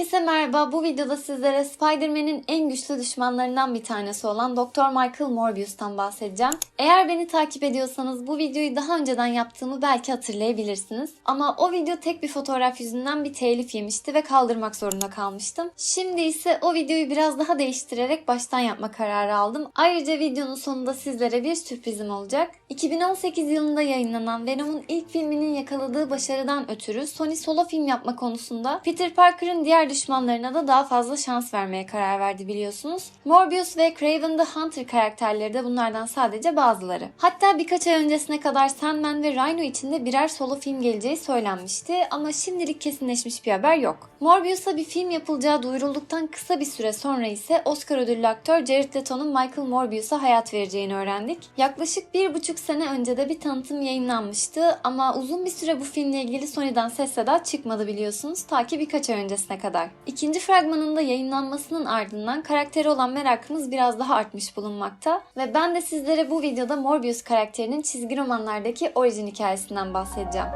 Herkese merhaba. Bu videoda sizlere Spider-Man'in en güçlü düşmanlarından bir tanesi olan Dr. Michael Morbius'tan bahsedeceğim. Eğer beni takip ediyorsanız bu videoyu daha önceden yaptığımı belki hatırlayabilirsiniz. Ama o video tek bir fotoğraf yüzünden bir telif yemişti ve kaldırmak zorunda kalmıştım. Şimdi ise o videoyu biraz daha değiştirerek baştan yapma kararı aldım. Ayrıca videonun sonunda sizlere bir sürprizim olacak. 2018 yılında yayınlanan Venom'un ilk filminin yakaladığı başarıdan ötürü Sony solo film yapma konusunda Peter Parker'ın diğer düşmanlarına da daha fazla şans vermeye karar verdi biliyorsunuz. Morbius ve Craven the Hunter karakterleri de bunlardan sadece bazıları. Hatta birkaç ay öncesine kadar Sandman ve Rhino için de birer solo film geleceği söylenmişti ama şimdilik kesinleşmiş bir haber yok. Morbius'a bir film yapılacağı duyurulduktan kısa bir süre sonra ise Oscar ödüllü aktör Jared Leto'nun Michael Morbius'a hayat vereceğini öğrendik. Yaklaşık bir buçuk sene önce de bir tanıtım yayınlanmıştı ama uzun bir süre bu filmle ilgili Sony'den ses seda çıkmadı biliyorsunuz ta ki birkaç ay öncesine kadar. İkinci fragmanın da yayınlanmasının ardından karakteri olan merakımız biraz daha artmış bulunmakta ve ben de sizlere bu videoda Morbius karakterinin çizgi romanlardaki orijin hikayesinden bahsedeceğim.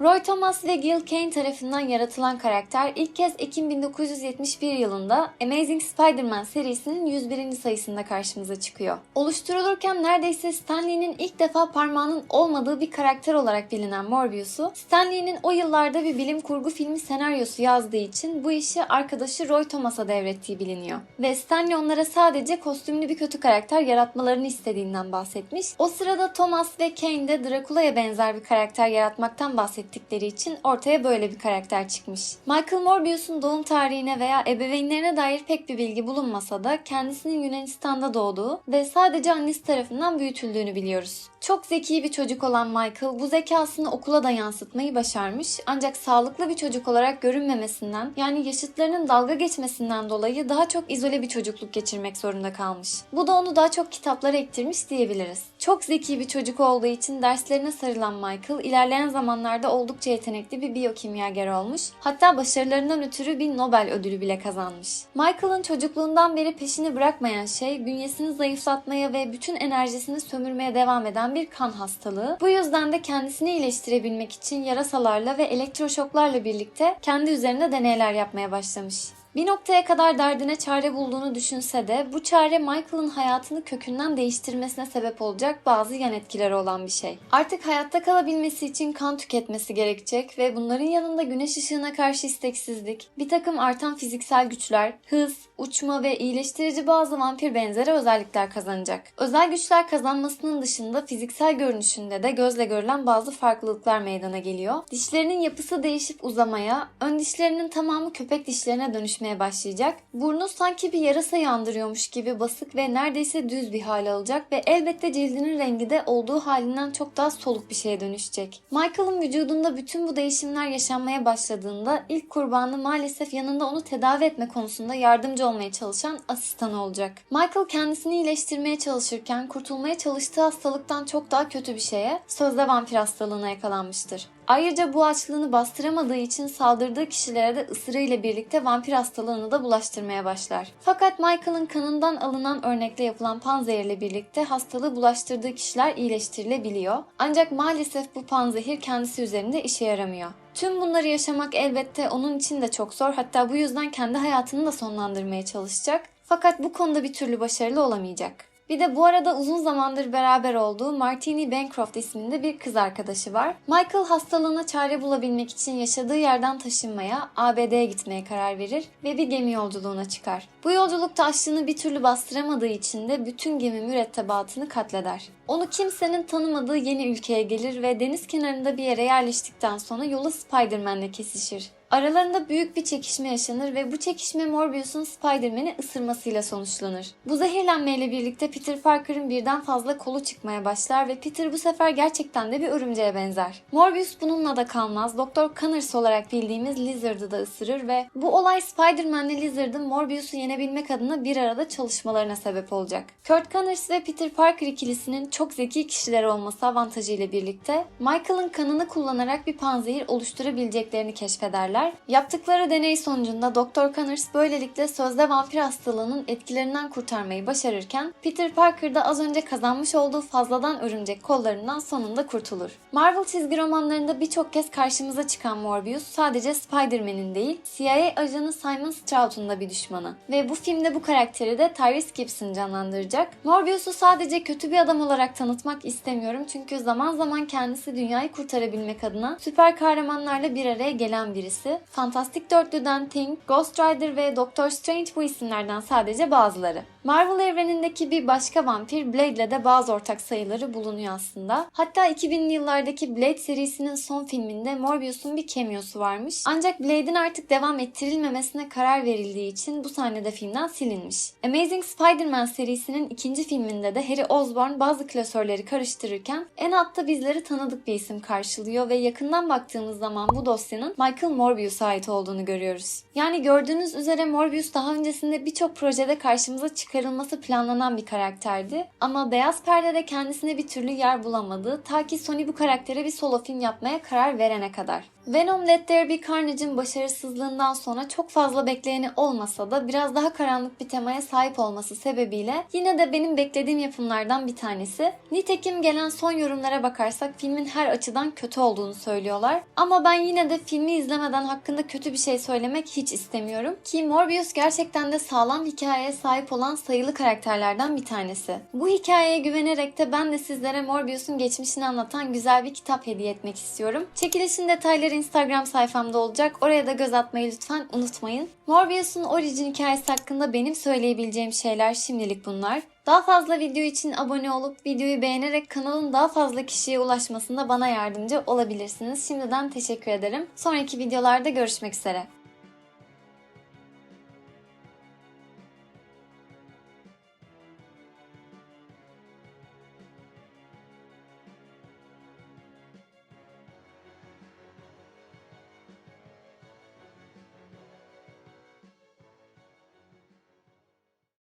Roy Thomas ve Gil Kane tarafından yaratılan karakter ilk kez Ekim 1971 yılında Amazing Spider-Man serisinin 101. sayısında karşımıza çıkıyor. Oluşturulurken neredeyse Stan Lee'nin ilk defa parmağının olmadığı bir karakter olarak bilinen Morbius'u, Stan Lee'nin o yıllarda bir bilim kurgu filmi senaryosu yazdığı için bu işi arkadaşı Roy Thomas'a devrettiği biliniyor. Ve Stan Lee onlara sadece kostümlü bir kötü karakter yaratmalarını istediğinden bahsetmiş. O sırada Thomas ve Kane de Dracula'ya benzer bir karakter yaratmaktan bahsettikleri için ortaya böyle bir karakter çıkmış. Michael Morbius'un doğum tarihine veya ebeveynlerine dair pek bir bilgi bulunmasa da kendisinin Yunanistan'da doğduğu ve sadece annesi tarafından büyütüldüğünü biliyoruz. Çok zeki bir çocuk olan Michael bu zekasını okula da yansıtmayı başarmış ancak sağlıklı bir çocuk olarak görünmemesinden yani yaşıtlarının dalga geçmesinden dolayı daha çok izole bir çocukluk geçirmek zorunda kalmış. Bu da onu daha çok kitaplara ektirmiş diyebiliriz. Çok zeki bir çocuk olduğu için derslerine sarılan Michael ilerleyen zamanlarda oldukça yetenekli bir biyokimyager olmuş. Hatta başarılarından ötürü bir Nobel ödülü bile kazanmış. Michael'ın çocukluğundan beri peşini bırakmayan şey bünyesini zayıflatmaya ve bütün enerjisini sömürmeye devam eden bir kan hastalığı. Bu yüzden de kendisini iyileştirebilmek için yarasalarla ve elektroşoklarla birlikte kendi üzerinde deneyler yapmaya başlamış. Bir noktaya kadar derdine çare bulduğunu düşünse de bu çare Michael'ın hayatını kökünden değiştirmesine sebep olacak bazı yan etkileri olan bir şey. Artık hayatta kalabilmesi için kan tüketmesi gerekecek ve bunların yanında güneş ışığına karşı isteksizlik, bir takım artan fiziksel güçler, hız, uçma ve iyileştirici bazı vampir benzeri özellikler kazanacak. Özel güçler kazanmasının dışında fiziksel görünüşünde de gözle görülen bazı farklılıklar meydana geliyor. Dişlerinin yapısı değişip uzamaya, ön dişlerinin tamamı köpek dişlerine dönüşmeye başlayacak. Burnu sanki bir yarasa yandırıyormuş gibi basık ve neredeyse düz bir hal alacak ve elbette cildinin rengi de olduğu halinden çok daha soluk bir şeye dönüşecek. Michael'ın vücudunda bütün bu değişimler yaşanmaya başladığında ilk kurbanı maalesef yanında onu tedavi etme konusunda yardımcı olmaya çalışan asistan olacak. Michael kendisini iyileştirmeye çalışırken kurtulmaya çalıştığı hastalıktan çok daha kötü bir şeye, sözde vampir hastalığına yakalanmıştır. Ayrıca bu açlığını bastıramadığı için saldırdığı kişilere de ısırığıyla birlikte vampir hastalığını da bulaştırmaya başlar. Fakat Michael'ın kanından alınan örnekle yapılan panzehirle birlikte hastalığı bulaştırdığı kişiler iyileştirilebiliyor. Ancak maalesef bu panzehir kendisi üzerinde işe yaramıyor. Tüm bunları yaşamak elbette onun için de çok zor. Hatta bu yüzden kendi hayatını da sonlandırmaya çalışacak. Fakat bu konuda bir türlü başarılı olamayacak. Bir de bu arada uzun zamandır beraber olduğu Martini Bancroft isminde bir kız arkadaşı var. Michael hastalığına çare bulabilmek için yaşadığı yerden taşınmaya, ABD'ye gitmeye karar verir ve bir gemi yolculuğuna çıkar. Bu yolculukta açlığını bir türlü bastıramadığı için de bütün gemi mürettebatını katleder. Onu kimsenin tanımadığı yeni ülkeye gelir ve deniz kenarında bir yere yerleştikten sonra yolu Spider-Man'le kesişir. Aralarında büyük bir çekişme yaşanır ve bu çekişme Morbius'un Spider-Man'i ısırmasıyla sonuçlanır. Bu zehirlenmeyle birlikte Peter Parker'ın birden fazla kolu çıkmaya başlar ve Peter bu sefer gerçekten de bir örümceğe benzer. Morbius bununla da kalmaz. Doktor Connors olarak bildiğimiz Lizard'ı da ısırır ve bu olay Spider-Man ile Lizard'ın Morbius'u yenebilmek adına bir arada çalışmalarına sebep olacak. Kurt Connors ve Peter Parker ikilisinin çok zeki kişiler olması avantajıyla birlikte Michael'ın kanını kullanarak bir panzehir oluşturabileceklerini keşfederler ettiler. Yaptıkları deney sonucunda Dr. Connors böylelikle sözde vampir hastalığının etkilerinden kurtarmayı başarırken Peter Parker da az önce kazanmış olduğu fazladan örümcek kollarından sonunda kurtulur. Marvel çizgi romanlarında birçok kez karşımıza çıkan Morbius sadece Spider-Man'in değil, CIA ajanı Simon Stroud'un da bir düşmanı. Ve bu filmde bu karakteri de Tyrese Gibson canlandıracak. Morbius'u sadece kötü bir adam olarak tanıtmak istemiyorum çünkü zaman zaman kendisi dünyayı kurtarabilmek adına süper kahramanlarla bir araya gelen birisi. Fantastik Dörtlü'den Thing, Ghost Rider ve Doctor Strange bu isimlerden sadece bazıları. Marvel evrenindeki bir başka vampir Blade'le de bazı ortak sayıları bulunuyor aslında. Hatta 2000'li yıllardaki Blade serisinin son filminde Morbius'un bir cameo'su varmış. Ancak Blade'in artık devam ettirilmemesine karar verildiği için bu sahnede filmden silinmiş. Amazing Spider-Man serisinin ikinci filminde de Harry Osborn bazı klasörleri karıştırırken en altta bizleri tanıdık bir isim karşılıyor ve yakından baktığımız zaman bu dosyanın Michael Morbius'a ait olduğunu görüyoruz. Yani gördüğünüz üzere Morbius daha öncesinde birçok projede karşımıza çıkarılması planlanan bir karakterdi. Ama Beyaz Perde'de kendisine bir türlü yer bulamadı ta ki Sony bu karaktere bir solo film yapmaya karar verene kadar. Venom Let There Be Carnage'ın başarısızlığından sonra çok fazla bekleyeni olmasa da biraz daha karanlık bir temaya sahip olması sebebiyle yine de benim beklediğim yapımlardan bir tanesi. Nitekim gelen son yorumlara bakarsak filmin her açıdan kötü olduğunu söylüyorlar. Ama ben yine de filmi izlemeden hakkında kötü bir şey söylemek hiç istemiyorum. Ki Morbius gerçekten de sağlam hikayeye sahip olan sayılı karakterlerden bir tanesi. Bu hikayeye güvenerek de ben de sizlere Morbius'un geçmişini anlatan güzel bir kitap hediye etmek istiyorum. Çekilişin detayları Instagram sayfamda olacak. Oraya da göz atmayı lütfen unutmayın. Morbius'un orijin hikayesi hakkında benim söyleyebileceğim şeyler şimdilik bunlar. Daha fazla video için abone olup videoyu beğenerek kanalın daha fazla kişiye ulaşmasında bana yardımcı olabilirsiniz. Şimdiden teşekkür ederim. Sonraki videolarda görüşmek üzere.